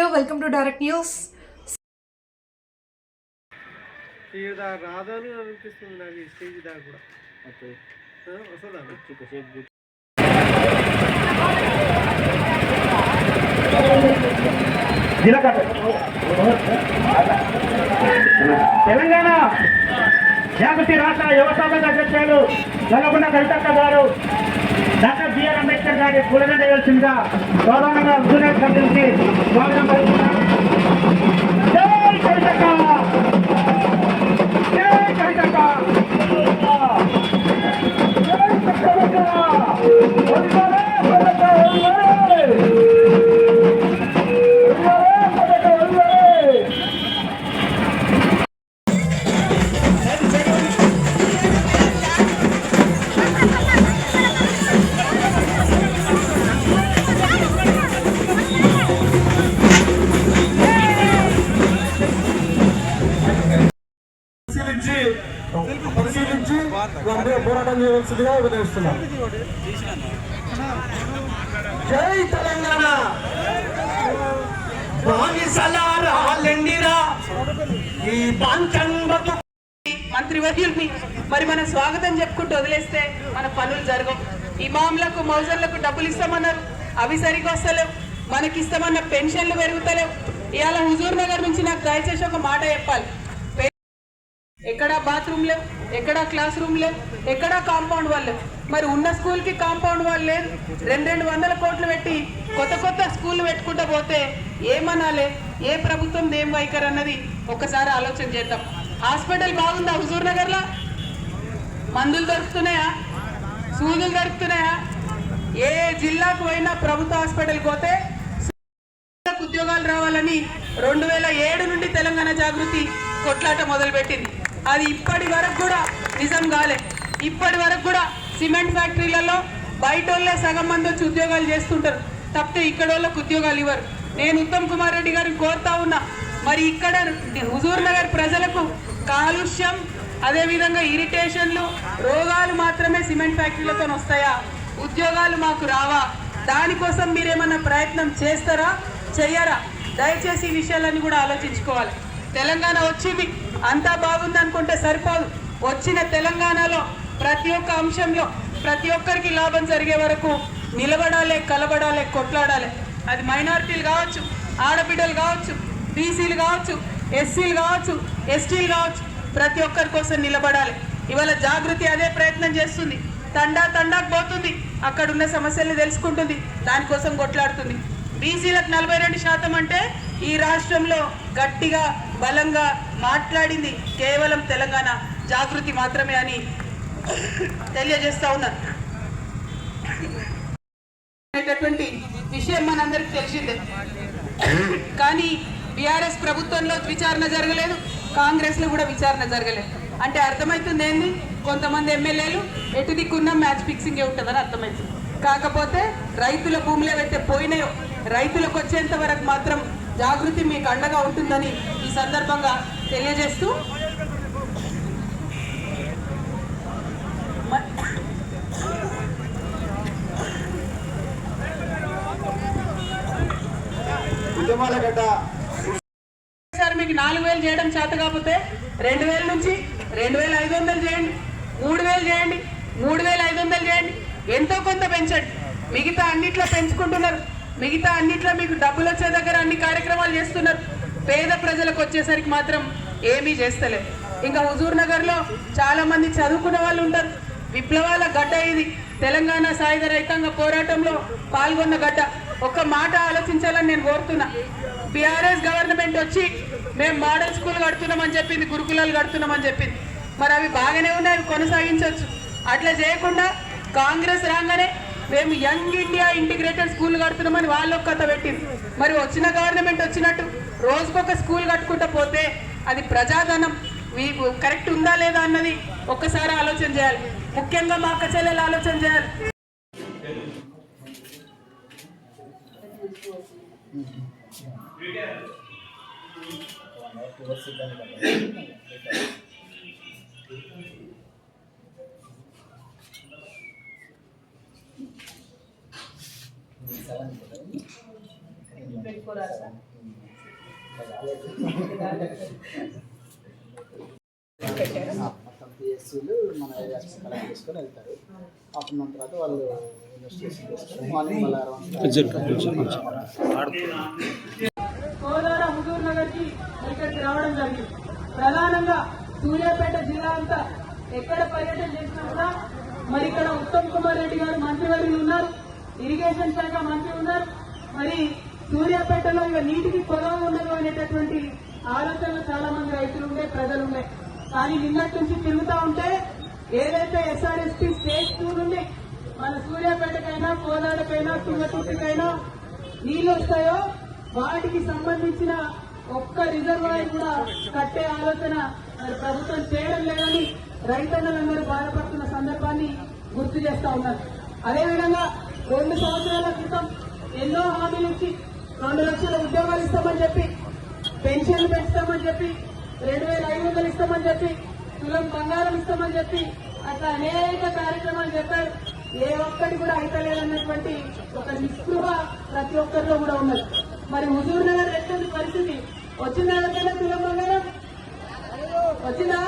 Viewer welcome to direct news రాదని అనిపిస్తుంది నాకు ఈ స్టేజ్ దాకా కూడా. ఓకే. వస్తుందా తెలంగాణ జాగృతి రాష్ట్ర యువసభ అధ్యక్షులు నల్లగొండ కవితక్క గారు డాక్టర్ బిఆర్ అంబేద్కర్ గారి పూలదండ వేయాల్సిందిగా గౌరవంగా హుజూర్ స్వాగతం పలుకుతున్నాం వెంటనే చేయవలసిందిగా జై తెలంగాణ. బానిసలారాలెండిరా ఈ పాంచం మంత్రివర్యుల్ని మరి మనం స్వాగతం చెప్పుకుంటూ వదిలేస్తే మన పనులు జరగవు. ఇమాంలకు మౌజర్లకు డబ్బులు ఇస్తామన్నారు. అవి సరిగ్గా వస్తలేవు. మనకి ఇస్తామన్న పెన్షన్లు పెరుగుతలేవు. ఇవాళ హుజూర్ నగర్ నుంచి నాకు దయచేసి ఒక మాట చెప్పాలి. ఎక్కడా బాత్రూమ్ లేవు ఎక్కడా క్లాస్ రూమ్ లేవు ఎక్కడా కాంపౌండ్ వాళ్ళు మరి ఉన్న స్కూల్కి కాంపౌండ్ వాళ్ళు లేదు రెండు రెండు వందల కోట్లు పెట్టి కొత్త కొత్త స్కూల్ పెట్టుకుంటూ పోతే ఏమనాలే? ఏ ప్రభుత్వం ఏం వైఖరి అన్నది ఒకసారి ఆలోచన చేద్దాం. హాస్పిటల్ బాగుందా హుజూర్ నగర్లో మందులు దొరుకుతున్నాయా? సూదులు దొరుకుతున్నాయా? ఏ జిల్లాకు పోయినా ప్రభుత్వ హాస్పిటల్కి పోతే ఉద్యోగాలు రావాలని రెండు వేల ఏడు నుండి తెలంగాణ జాగృతి కొట్లాట మొదలుపెట్టింది. అది ఇప్పటి వరకు కూడా నిజం కాలే. ఇప్పటి వరకు కూడా సిమెంట్ ఫ్యాక్టరీలలో బయట వాళ్ళే సగం మంది వచ్చి ఉద్యోగాలు చేస్తుంటారు. తప్పితే ఇక్కడ వాళ్ళకు ఉద్యోగాలు ఇవ్వరు. నేను ఉత్తమ్ కుమార్ రెడ్డి గారిని కోరుతా ఉన్నా మరి ఇక్కడ హుజూర్ నగర్ ప్రజలకు కాలుష్యం అదేవిధంగా ఇరిటేషన్లు రోగాలు మాత్రమే సిమెంట్ ఫ్యాక్టరీలతో వస్తాయా? ఉద్యోగాలు మాకు రావా? దానికోసం మీరేమన్నా ప్రయత్నం చేస్తారా? చెయ్యరా? దయచేసి ఈ విషయాలన్నీ కూడా ఆలోచించుకోవాలి. తెలంగాణ వచ్చింది. అంతా బాగుంది అనుకుంటే సరిపోదు. వచ్చిన తెలంగాణలో ప్రతి ఒక్క అంశంలో ప్రతి ఒక్కరికి లాభం జరిగే వరకు నిలబడాలి కలబడాలి కొట్లాడాలి. అది మైనారిటీలు కావచ్చు ఆడబిడ్డలు కావచ్చు బీసీలు కావచ్చు ఎస్సీలు కావచ్చు ఎస్టీలు కావచ్చు ప్రతి ఒక్కరి కోసం నిలబడాలి. ఇవాళ జాగృతి అదే ప్రయత్నం చేస్తుంది. తండా తండాకు పోతుంది. అక్కడ ఉన్న సమస్యల్ని తెలుసుకుంటుంది. దానికోసం కొట్లాడుతుంది. బీసీలకు నలభై రెండు శాతం అంటే ఈ రాష్ట్రంలో గట్టిగా బలంగా మాట్లాడింది కేవలం తెలంగాణ జాగృతి మాత్రమే అని తెలియజేస్తా ఉన్నారు అనేటటువంటి విషయం మనందరికి తెలిసిందే. కానీ బీఆర్ఎస్ ప్రభుత్వంలో విచారణ జరగలేదు కాంగ్రెస్లో కూడా విచారణ జరగలేదు. అంటే అర్థమవుతుంది ఏంది కొంతమంది ఎమ్మెల్యేలు ఎటు దిక్కున్నా మ్యాచ్ ఫిక్సింగ్ ఉంటుందని అర్థమవుతుంది కాకపోతే రైతుల భూమిలో పెట్టే పోయినాయో రైతులకు వచ్చేంత వరకు మాత్రం జాగృతి మీకు అండగా ఉంటుందని ఈ సందర్భంగా తెలియజేస్తూ సార్ మీకు నాలుగు వేలు చేయడం చేత కాకపోతే రెండు వేల నుంచి రెండు వేల ఐదు వందలు చేయండి మూడు వేలు చేయండి మూడు వేల ఐదు వందలు చేయండి. ఎంతో కొంత పెంచండి. మిగతా అన్నిట్లో పెంచుకుంటున్నారు. మిగతా అన్నిట్లో మీకు డబ్బులు వచ్చే దగ్గర అన్ని కార్యక్రమాలు చేస్తున్నారు. పేద ప్రజలకు వచ్చేసరికి మాత్రం ఏమీ చేస్తలేదు ఇంకా హుజూర్ నగర్లో చాలామంది చదువుకున్న వాళ్ళు ఉంటారు. విప్లవాల గడ్డ ఇది. తెలంగాణ సాయుధ రైతాంగ పోరాటంలో పాల్గొన్న గడ్డ. ఒక్క మాట ఆలోచించాలని నేను కోరుతున్నా. బీఆర్ఎస్ గవర్నమెంట్ వచ్చి మేము మోడల్ స్కూల్ కడుతున్నామని చెప్పింది గురుకులాలు కడుతున్నామని చెప్పింది. మరి అవి బాగానే ఉన్నాయి అవి కొనసాగించవచ్చు. అట్లా చేయకుండా కాంగ్రెస్ రాగానే మేము యంగ్ ఇండియా ఇంటిగ్రేటెడ్ స్కూల్ కడుతున్నామని వాళ్ళు ఒక కథ పెట్టింది. మరి వచ్చిన గవర్నమెంట్ వచ్చినట్టు రోజుకొక స్కూల్ కట్టుకుంటూ పోతే అది ప్రజాధనం. మీకు కరెక్ట్ ఉందా లేదా అన్నది ఒక్కసారి ఆలోచన చేయాలి. ముఖ్యంగా మా అక్క చెల్లెలు ఆలోచన చేయాలి. పెట్టుకోరా మొత్తం పిఎస్సీలు మన ఏరియాస్ కలెక్ట్ చేసుకొని వెళ్తారు. ఆఫ్టర్నూన్ తర్వాత వాళ్ళు ఇన్వెస్టిగేషన్ చేస్తారు. మార్నింగ్ మళ్ళీ అరౌండ్ కోలార హుజూర్ నగర్కి ఇక్కడికి రావడం జరిగింది. ప్రధానంగా సూర్యాపేట జిల్లా అంతా ఎక్కడ పర్యటన చేసినా కూడా మరి ఇక్కడ ఉత్తమ్ కుమార్ రెడ్డి గారు మంత్రివర్యులు ఉన్నారు. ఇరిగేషన్ శాఖ మంత్రి ఉన్నారు. మరి సూర్యాపేటలో ఇక నీటికి కొరవ ఉండదు అనేటటువంటి ఆలోచనలు చాలా మంది రైతులు ఉండే ప్రజలు ఉండే. కానీ నిన్నటి నుంచి తిరుగుతా ఉంటే ఏదైతే ఎస్ఆర్ఎస్పీ స్టేజ్ టూర్ ఉంది మన సూర్యాపేటకైనా కోదాడకైనా తుంగతుర్తికైనా నీళ్ళు వస్తాయో వాటికి సంబంధించిన ఒక్క రిజర్వాయర్ కూడా కట్టే ఆలోచన మరి ప్రభుత్వం చేయడం లేదని రైతన్నలందరూ బాధపడుతున్న సందర్భాన్ని గుర్తు చేస్తా ఉన్నారు. అదేవిధంగా రెండు సంవత్సరాల క్రితం ఎన్నో హామీలు ఇచ్చి రెండు లక్షల ఉద్యోగాలు ఇస్తామని చెప్పి పెన్షన్లు పెంచుతామని చెప్పి రెండు వేల ఐదు వందలు ఇస్తామని చెప్పి తులం బంగారం ఇస్తామని చెప్పి అట్లా అనేక కార్యక్రమాలు చెప్పారు. ఏ ఒక్కటి కూడా అయితలేదన్నటువంటి ఒక నిస్పృహ ప్రతి ఒక్కరిలో కూడా ఉన్నది. మరి హుజూర్ నగర్ ఎట్టుంది పరిస్థితి? వచ్చిందా ఎవరికైనా తులం బంగారం? వచ్చిందా?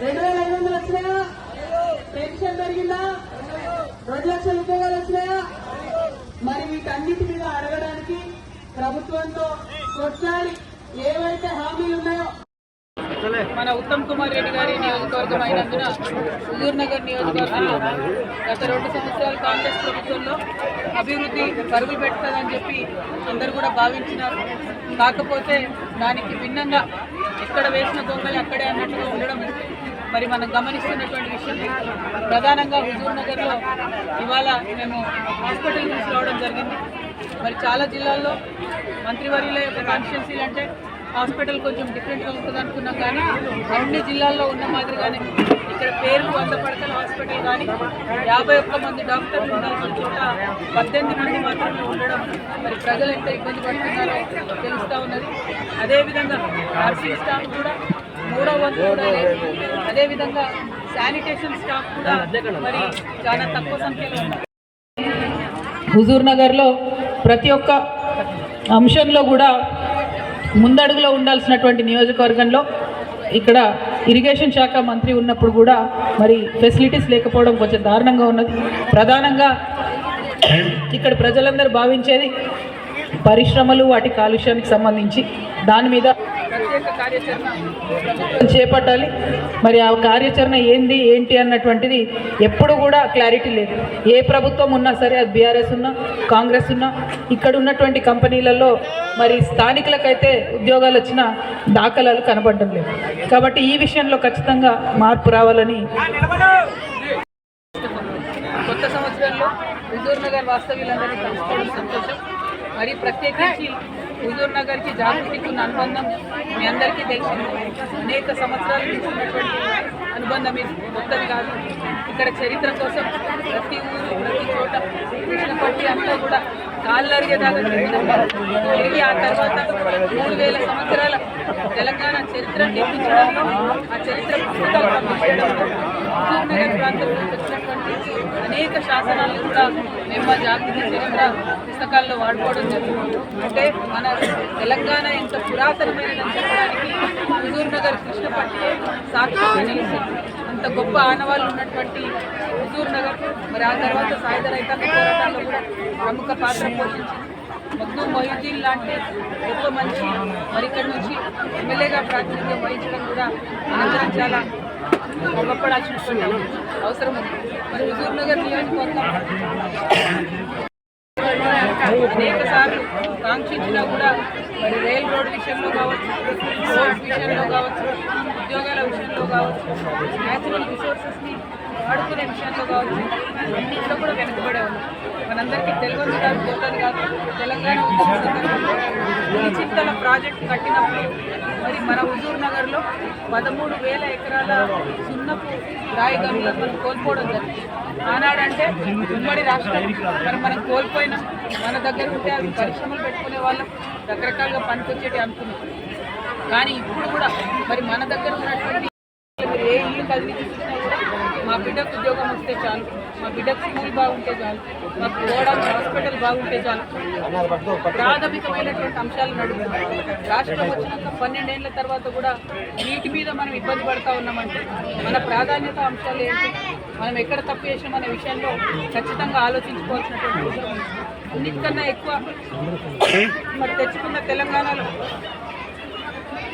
రెండు వేల ఐదు వందలు వచ్చినాయా? పెన్షన్ పెరిగిందా? రెండు లక్షల ఉద్యోగాలు వచ్చినాయా? మరి వీటన్నిటి మీద అడగడానికి ప్రభుత్వంతో కొట్లాడి ఏవైతే హామీలు ఉన్నాయో మన ఉత్తమ్ కుమార్ రెడ్డి గారి నియోజకవర్గం అయినందున హుజూర్ నగర్ నియోజకవర్గంలో గత రెండు సంవత్సరాలు కాంగ్రెస్ ప్రభుత్వంలో అభివృద్ధి పరుగులు పెడుతుందని చెప్పి అందరూ కూడా భావించినారు. కాకపోతే దానికి భిన్నంగా ఎక్కడ వేసిన దొంగలు అక్కడే అన్నట్టుగా ఉండడం మరి మనం గమనిస్తున్నటువంటి విషయం ప్రధానంగా హుజూర్ నగర్లో ఇవాళ మేము హాస్పిటల్ నుంచి రావడం జరిగింది. మరి చాలా జిల్లాల్లో మంత్రివర్యుల యొక్క కాన్స్టిట్యున్సీలు అంటే హాస్పిటల్ కొంచెం డిఫరెంట్గా ఉంటుంది అనుకున్నాం కానీ అన్ని జిల్లాల్లో ఉన్న మాదిరిగానే ఇక్కడ పేర్లు వంద పడకల హాస్పిటల్ కానీ యాభై ఒక్క మంది డాక్టర్లు ఉండాల్సిన చోట పద్దెనిమిది మంది మాత్రమే ఉండడం మరి ప్రజలు ఎంత ఇబ్బంది పడుతున్నారో తెలుస్తూ ఉన్నది. అదేవిధంగా నర్సింగ్ స్టాఫ్ కూడా మూడో వంతు కూడా లేదు. అదేవిధంగా శానిటేషన్ స్టాఫ్ కూడా మరి చాలా తక్కువ సంఖ్యలో ఉన్నారు. హుజూర్ నగర్లో ప్రతి ఒక్క అంశంలో కూడా ముందడుగులో ఉండాల్సినటువంటి నియోజకవర్గంలో ఇక్కడ ఇరిగేషన్ శాఖ మంత్రి ఉన్నప్పుడు కూడా మరి ఫెసిలిటీస్ లేకపోవడం కొంచెం దారుణంగా ఉన్నది. ప్రధానంగా ఇక్కడ ప్రజలందరూ భావించేది పరిశ్రమలు వాటి కాలుష్యానికి సంబంధించి దాని మీద చేపట్టాలి. మరి ఆ కార్యాచరణ ఏంది ఏంటి అన్నటువంటిది ఎప్పుడు కూడా క్లారిటీ లేదు. ఏ ప్రభుత్వం ఉన్నా సరే అది బీఆర్ఎస్ ఉన్నా కాంగ్రెస్ ఉన్నా ఇక్కడ ఉన్నటువంటి కంపెనీలలో మరి స్థానికులకైతే ఉద్యోగాలు వచ్చిన దాఖలాలు కనబడడం లేదు. కాబట్టి ఈ విషయంలో ఖచ్చితంగా మార్పు రావాలని కొత్త సంవత్సరంలో హుజూర్ నగర్ వాస్తవ్యులందరినీ కలుసుకోవడం సంతోషం. మరి ప్రత్యేకించి హుజూర్ నగర్కి జాగృతికి ఉన్న అనుబంధం మీ అందరికీ తెలిసింది. అనేక సంవత్సరాల నుంచి ఉన్నటువంటి అనుబంధం ఇది. కొత్తది కాదు. ఇక్కడ చరిత్ర కోసం ప్రతి ఊరు ప్రతి చోట కృష్ణపట్టి అంతా కూడా కాళ్ళరిగేదాకా తిరిగి ఆ తర్వాత మూడు వేల సంవత్సరాల తెలంగాణ చరిత్ర నిర్మించడంలో ఆ చరిత్ర పుస్తకాలు హుజూర్ నగర్ ప్రాంతంలో వచ్చినటువంటి అనేక శాసనాలు కూడా మేము మా జాగృతి చరిత్ర పుస్తకాల్లో వాడుకోవడం జరుగుతుంది. అంటే మన తెలంగాణ ఎంత పురాతనమైనదని చెప్పడానికి హుజూర్ నగర్ కృష్ణపట్టే సాక్షి అంత గొప్ప ఆనవాళ్ళు ఉన్నటువంటి హుజూర్ నగర్ మరి ఆ తర్వాత సాయుధ రైతాంగ పోరాటాల్లో కూడా ప్రముఖ పాత్ర పోషించింది. మగ్దూమ్ మొహిద్దీన్ లాంటి గొప్ప మంచి మరి ఇక్కడ నుంచి ఎమ్మెల్యేగా ప్రాతినిధ్యం వహించడం కూడా మనందరం చాలా గొప్పపడాల్సినటువంటి అవసరం ఉంది మరి హుజూర్ నియోజకవర్గం అనేక సార్లు కాంక్షించినా కూడా మరి రైల్ రోడ్ విషయంలో కావచ్చు రోడ్ విషయంలో కావచ్చు ఉద్యోగాల విషయంలో కావచ్చు న్యాచురల్ రిసోర్సెస్ని ఆడుకునే విషయంలో కావచ్చు అన్నింటిలో కూడా వెనుకబడే ఉంది మనందరికీ తెలియదు కాదు పోతుంది కాదు. తెలంగాణ ఉద్యమ ఈ చింతల ప్రాజెక్ట్ కట్టినప్పుడు మరి మన హుజూర్ నగర్లో పదమూడు వేల ఎకరాల సున్నపు రాయి గనులను మనం కోల్పోవడం జరిగింది. ఆనాడంటే ఉమ్మడి రాష్ట్రం మరి మనం కోల్పోయిన మన దగ్గర ఉంటే అవి పరిశ్రమలు పెట్టుకునే వాళ్ళం రకరకాలుగా పనికొచ్చేటి అనుకున్నాం. కానీ ఇప్పుడు కూడా మరి మన దగ్గర ఉన్నటువంటి ఏ ఇల్లు కదిలి చూసినా కూడా మా బిడ్డ బిడ్డకు ఉద్యోగం వస్తే చాలు. మా బిడ్డకు స్కూల్ బాగుంటే చాలు. మాకు పోవడానికి హాస్పిటల్ బాగుంటే చాలు. ప్రాథమికమైనటువంటి అంశాలు నడుపుతున్నాం. రాష్ట్రం వచ్చినాక పన్నెండేళ్ళ తర్వాత కూడా వీటి మీద మనం ఇబ్బంది పడతా ఉన్నామంటే మన ప్రాధాన్యత అంశాలు ఏంటి? మనం ఎక్కడ తప్పు చేసాం అనే విషయంలో ఖచ్చితంగా ఆలోచించుకోవాల్సినటువంటి అవసరం అన్నిటికన్నా ఎక్కువ మరి తెచ్చుకున్న తెలంగాణలో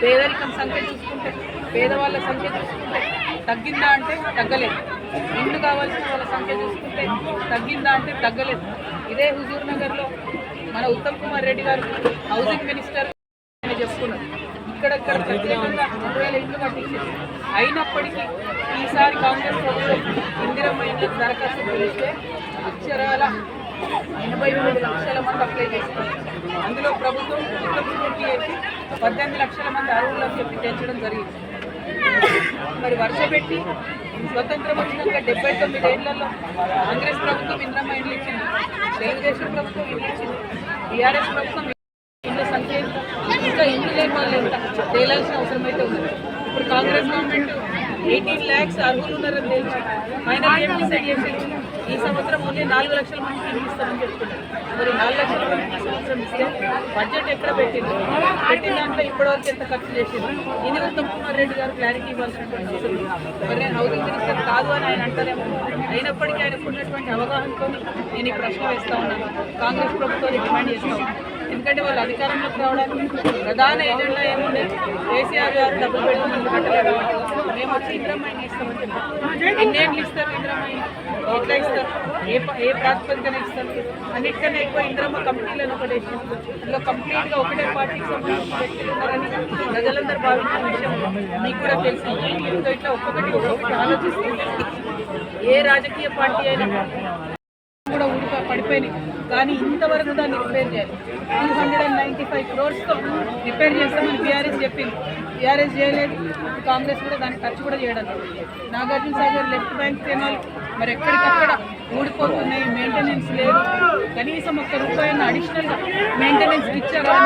పేదరికం సంఖ్య చూసుకుంటే పేదవాళ్ళ సంఖ్య చూసుకుంటే తగ్గిందా అంటే తగ్గలేదు. ఇండ్లు కావాల్సిన వాళ్ళ సంఖ్య చూసుకుంటే తగ్గిందా అంటే తగ్గలేదు. ఇదే హుజూర్ నగర్లో మన ఉత్తమ్ కుమార్ రెడ్డి గారు హౌసింగ్ మినిస్టర్ అని చెప్పుకున్నారు. ఇక్కడక్కడ ప్రత్యేకంగా రెండు వేల ఇండ్లు కట్టించారు. అయినప్పటికీ ఈసారి కాంగ్రెస్ ప్రభుత్వం ఇందిరమ్మ దరఖాస్తు పిలిస్తే అక్షరాల ఎనభై మూడు లక్షల మంది అప్లై చేస్తారు అందులో ప్రభుత్వం పూర్తి చేసి పద్దెనిమిది లక్షల మంది అర్హులని చెప్పి తెచ్చడం జరిగింది. మరి వర్ష పెట్టి స్వతంత్రం వచ్చినాక డెబ్బై తొమ్మిది ఏళ్ళలో కాంగ్రెస్ ప్రభుత్వం ఇంద్రమ్మ ఇండ్లు ఇచ్చింది. తెలుగుదేశం ప్రభుత్వం ఇండ్లు ఇచ్చింది. టీఆర్ఎస్ ప్రభుత్వం ఇండ్ల సంఖ్య ఇంకా ఇండ్లు లేని వాళ్ళు ఎంత? తేలాల్సిన అవసరం అయితే ఉంది ఇప్పుడు కాంగ్రెస్ గవర్నమెంట్ ఎయిటీన్ ల్యాక్స్ అర్హులు ఉన్నారని తెలిసి. ఫైనల్ ఏం ఈ సంవత్సరం ఓన్లీ నాలుగు లక్షల మందికి ఇల్లు ఇస్తామని చెప్తున్నారు. మరి నాలుగు లక్షల సంవత్సరం ఇస్తే బడ్జెట్ ఎక్కడ పెట్టింది పెట్టిన దాంట్లో ఇప్పటివరకు ఎంత ఖర్చు చేసింది ఇది ఉత్తమ్ కుమార్ రెడ్డి గారు క్లారిటీ ఇవ్వాల్సినటువంటి మరి నేను హౌసింగ్ మినిస్టర్ కాదు అని ఆయన అంటారేమో అయినప్పటికీ ఆయనకు ఉన్నటువంటి అవగాహనతో నేను ఈ ప్రశ్న వేస్తా ఉన్నాను కాంగ్రెస్ ప్రభుత్వాన్ని డిమాండ్ చేస్తాను ఎందుకంటే వాళ్ళు అధికారంలోకి రావడానికి ప్రధాన ఏజెండా ఏముంది? కేసీఆర్ గారు డబ్బులు పెట్టుకుని కట్టలేదు మేము వచ్చి ఇంద్రమ్మాయిని ఇస్తామని చెప్పారు. ఎన్నేళ్ళు ఇస్తారు ఇంద్రమ్మాయి ఎట్లా ఇస్తారు ఏ ఏ ప్రాతిపదికన ఇస్తారు? అన్నిటికన్నా ఎక్కువ ఇంద్రమ్మ కంపెనీలను ఒకటి వేసింది ఇందులో కంప్లీట్గా ఒకటే పార్టీకి సంబంధించిన వ్యక్తులు ఉన్నారని ప్రజలందరూ భావించిన విషయం మీకు కూడా తెలుసు. సో ఇట్లా ఒక్కొక్కటి ఒక్కొక్కటి ఆలోచిస్తుంది ఏ రాజకీయ పార్టీ అయినా కూడా ఊరిక పడిపోయినాయి. కానీ ఇంతవరకు దాన్ని రిపేర్ చేయాలి. Two hundred and ninety five క్రోర్స్తో repair చేస్తామని బీఆర్ఎస్ చెప్పింది. బీఆర్ఎస్ చేయలేదు. కాంగ్రెస్ కూడా దాన్ని ఖర్చు కూడా చేయడం లేదు. Nagarjuna Sagar left bank canal మరి ఎక్కడికక్కడ ఊడిపోతున్నాయి మెయింటెనెన్స్ లేదు. కనీసం ఒక్క రూపాయలు అడిషనల్గా మెయింటెనెన్స్ ఇచ్చారా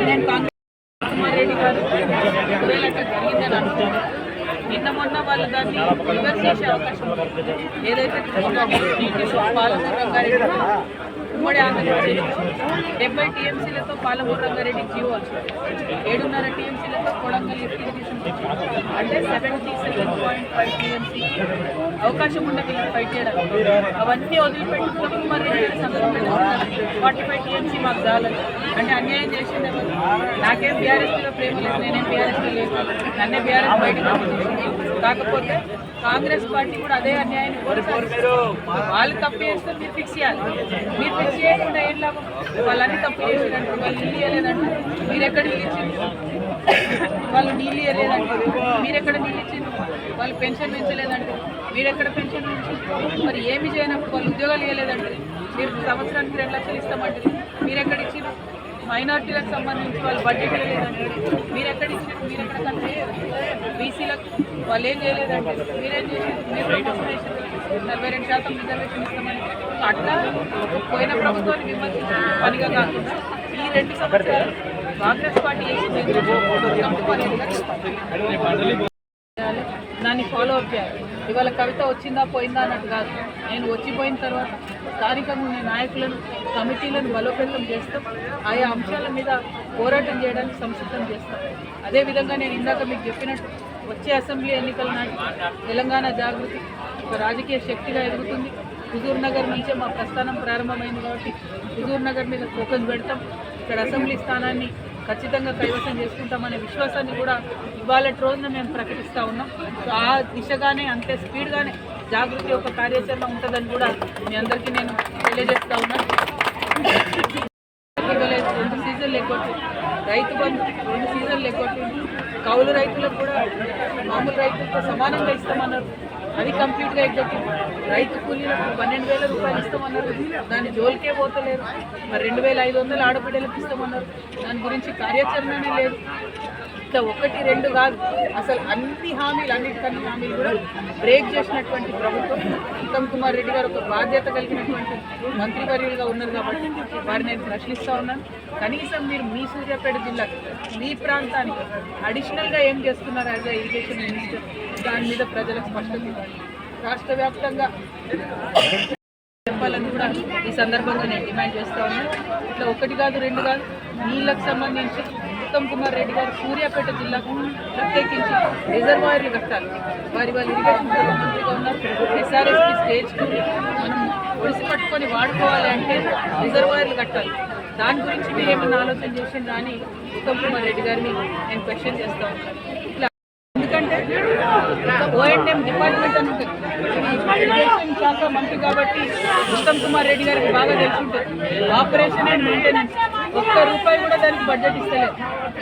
నేను కాంగ్రెస్ కుమార్ రెడ్డి గారు ఒకవేళ అట్లా జరిగిందని అనుకుంటున్నాను నిన్న మొన్న వాళ్ళు దాన్ని రివర్స్ చేసే అవకాశం ఉంది. ఏదైతే కృష్ణా పాలమూరు రంగారెడ్డి ఉమ్మడి ఆంధ్రప్రదేశ్ డెబ్బై టీఎంసీలతో పాలమూరు రంగారెడ్డి జీవో వచ్చింది. ఏడున్నర టీఎంసీలతో కొడంగల్ ఇరిగేషన్ అంటే seventy seven point five TMC అవకాశం ఉన్న వీళ్ళకి ఫైట్ చేయడానికి అవన్నీ వదిలిపెట్టుకున్నప్పుడు మరి ఫార్టీ ఫైవ్ టీఎంసీ మాకు చాలని అంటే అన్యాయం చేసింది నాకేం బీఆర్ఎస్లో ప్రేమ లేదు నేనేం బీఆర్ఎస్లో నన్నే బీఆర్ఎస్ బయటకు కాకపోతే కాంగ్రెస్ పార్టీ కూడా అదే అన్యాయాన్ని వాళ్ళు తప్పు చేస్తే మీరు ఫిక్స్ చేయాలి. మీరు ఫిక్స్ చేయకుండా ఏం లాభం? వాళ్ళన్నీ తప్పు చేసినట్టు. వాళ్ళు ఇల్లు ఇవ్వలేదంటే మీరు ఎక్కడ ఇల్లు ఇచ్చింది వాళ్ళు నీళ్ళు ఇవ్వలేదంటే మీరు ఎక్కడ నీళ్ళు ఇచ్చింది వాళ్ళు పెన్షన్ పెంచలేదంటే. మీరు ఎక్కడ పెన్షన్ పెంచింది మరి ఏమి చేయనప్పుడు వాళ్ళు ఉద్యోగాలు ఇవ్వలేదంటే మీరు సంవత్సరానికి రెండు లక్షలు ఇస్తామంటే మీరు ఎక్కడ ఇచ్చింది మైనార్టీలకు సంబంధించి వాళ్ళు బడ్జెట్ ఇవ్వలేదంటే మీరు ఎక్కడ ఇచ్చినట్టు మీరు ఎక్కడ కంటే బీసీలకు వాళ్ళు ఏం చేయలేదంటే మీరేం చేసేది మీరు నలభై రెండు శాతం రిజర్వేషన్ ఇస్తామని అట్లా పోయిన ప్రభుత్వాన్ని విమర్శించిన పనిగా కాకుండా ఈ రెండు సంవత్సరాలు కాంగ్రెస్ పార్టీ చేసింది దాన్ని ఫాలో అప్ చేయాలి. ఇవాళ కవిత వచ్చిందా పోయిందా అన్నట్టు కాదు. నేను వచ్చిపోయిన తర్వాత స్థానికంగా ఉన్న నాయకులను కమిటీలను బలోపేతం చేస్తాం ఆయా అంశాల మీద పోరాటం చేయడానికి సంసిద్ధం చేస్తాం. అదేవిధంగా నేను ఇందాక మీకు చెప్పినట్టు వచ్చే అసెంబ్లీ ఎన్నికల నాటి తెలంగాణ జాగృతి ఒక రాజకీయ శక్తిగా ఎదుగుతుంది. హుజూర్ నగర్ నుంచే మా ప్రస్థానం ప్రారంభమైంది కాబట్టి హుజూర్ నగర్ మీద ఫోకస్ పెడతాం. ఇక్కడ అసెంబ్లీ స్థానాన్ని ఖచ్చితంగా కైవసం చేసుకుంటామనే విశ్వాసాన్ని కూడా ఇవాళ రోజున మేము ప్రకటిస్తూ ఉన్నాం. సో ఆ దిశగానే అంతే స్పీడ్గానే జాగృతి యొక్క కార్యాచరణ ఉంటుందని కూడా మీ అందరికీ నేను తెలియజేస్తా ఉన్నాను ఇవ్వలేదు రెండు సీజన్లు ఎగ్గొట్టి. రైతు బంధు రెండు సీజన్లు ఎగ్గొట్టి. కౌలు రైతులకు కూడా మామూలు రైతులతో సమానంగా ఇస్తామన్నారు. అది కంప్లీట్గా ఎగ్గొట్టి. రైతు కూలీలకు పన్నెండు వేల రూపాయలు ఇస్తామన్నారు. దాని జోలికే పోతలేరు. మరి రెండు వేల ఐదు వందలు ఆడబిడ్డలకు ఇస్తామన్నారు. దాని గురించి కార్యాచరణనే లేదు. ఇట్లా ఒకటి రెండు కాదు. అసలు అన్ని హామీలు అన్నిటికన్నా హామీలు కూడా బ్రేక్ చేసినటువంటి ప్రభుత్వం ఉత్తమ్ కుమార్ రెడ్డి గారు ఒక బాధ్యత కలిగినటువంటి మంత్రివర్యులుగా ఉన్నారు కాబట్టి వారిని నేను ప్రశ్నిస్తూ ఉన్నాను. కనీసం మీరు మీ సూర్యాపేట జిల్లాకి మీ ప్రాంతానికి అడిషనల్గా ఏం చేస్తున్నారు యాజ్ అ ఇరిగేషన్ మినిస్టర్ దాని మీద ప్రజలకు స్పష్టత ఇవ్వాలి రాష్ట్ర వ్యాప్తంగా చెప్పాలని కూడా ఈ సందర్భంగా నేను డిమాండ్ చేస్తూ ఉన్నాను. ఇట్లా ఒకటి కాదు రెండు కాదు నీళ్ళకు సంబంధించి ఉత్తమ్ కుమార్ రెడ్డి గారు సూర్యాపేట జిల్లాకు ప్రత్యేకించి రిజర్వాయర్లు కట్టాలి. వారి వాళ్ళు ఇరిగేషన్ శాఖ మంత్రిగా ఉన్నారు. ఎస్ఆర్ఎస్పి స్టేజ్ మనం ఒడిసి పట్టుకొని వాడుకోవాలి అంటే రిజర్వాయర్లు కట్టాలి. దాని గురించి మీరు ఏమన్నా ఆలోచన చేసిండ్రా అని ఉత్తమ్ కుమార్ రెడ్డి గారిని నేను క్వశ్చన్ చేస్తా ఉంటాను. ఇట్లా ఎందుకంటే ఓఎన్ఎం డిపార్ట్మెంట్ అని ఉంటుంది. ఇరిగేషన్ శాఖ మంత్రి కాబట్టి ఉత్తమ్ కుమార్ రెడ్డి గారికి బాగా తెలుసుంటుంది ఆపరేషన్ అండ్ మెయింటెనెన్స్ ఒక్క రూపాయి కూడా దానికి బడ్జెట్ ఇస్తలేదు.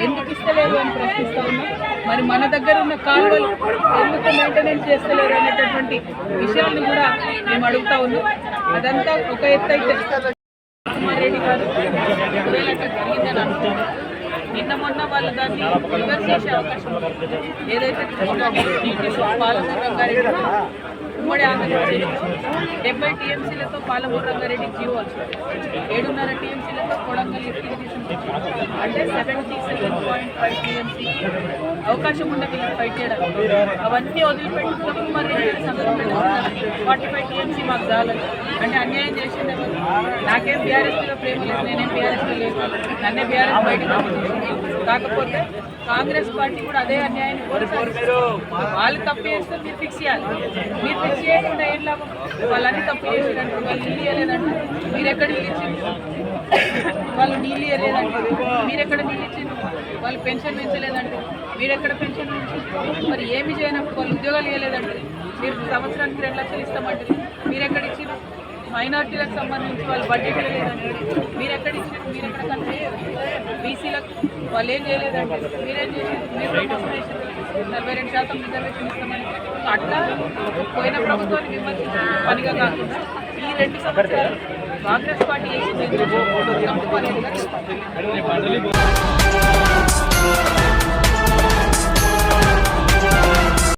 ఎందుకు ఇస్తలేదు అని ప్రశ్నిస్తా ఉన్నాం. మరి మన దగ్గర ఉన్న కాలువలు ఎందుకు మెయింటెనెన్స్ చేస్తలేరు అనేటటువంటి విషయాన్ని కూడా మేము అడుగుతా ఉన్నాం. అదంతా ఒక ఎత్తు అయితే రెడ్డి గారు జరిగిందని నిన్న మొన్న వాళ్ళు దాన్ని రివర్స్ చేసే అవకాశం ఏదైతే కృష్ణా పాలమూరు రంగారెడ్డి ఉమ్మడి ఆంధ్రప్రదేశ్ డెబ్బై టీఎంసీలతో పాలమూరు రంగారెడ్డి జీవో వచ్చింది. ఏడున్నర టీఎంసీలతో కొడంగల్ లిఫ్ట్ అంటే seventy seven point five TMC. అవకాశం ఉండదు ఫైట్ చేయడానికి అవన్నీ వదిలిపెట్టుకున్నప్పుడు మరి ఫార్టీ ఫైవ్ టీఎంసీ మాకు చాలని అంటే అన్యాయం చేసింది నాకేం బీఆర్ఎస్ మీద ప్రేమ లేదు. నేనేం బీఆర్ఎస్లో లేదు నన్నే బీఆర్ఎస్ బయటకు కాకపోతే కాంగ్రెస్ పార్టీ కూడా అదే అన్యాయాన్ని కొనసాగిస్తారు వాళ్ళు తప్పు చేస్తే మీరు ఫిక్స్ చేయాలి. మీరు ఫిక్స్ చేయకుండా ఏం లాభం? వాళ్ళన్నీ తప్పు చేసినట్టు వాళ్ళు ఇల్లు ఇవ్వలేదంటే మీరు ఎక్కడ ఇల్లు ఇచ్చిండ్రు? వాళ్ళు నీళ్ళు ఇవ్వలేదంటారు మీరు ఎక్కడ నీళ్ళు ఇచ్చిండ్రు? వాళ్ళు పెన్షన్ పెంచలేదంటారు. మీరు ఎక్కడ పెన్షన్ పెంచారు మరి ఏమి చేయనప్పుడు వాళ్ళు ఉద్యోగాలు ఇవ్వలేదంటారు మీరు సంవత్సరానికి రెండు లక్షలు ఇస్తామంటారు. మీరు ఎక్కడ ఇచ్చిండ్రు? మైనార్టీలకు సంబంధించి వాళ్ళు బడ్జెట్ లేదండి మీరు ఎక్కడ ఇచ్చినట్టు మీరు ఎక్కడ కంటే బీసీలకు వాళ్ళు ఏం చేయలేదండి. మీరేం చేసారు మీరు నలభై రెండు శాతం రిజర్వేషన్ ఇస్తామని అట్లా పోయిన ప్రభుత్వాన్ని విమర్శించిన పనిగా కాకుండా ఈ రెండు సంవత్సరాలు కాంగ్రెస్ పార్టీ ఏం చేసింది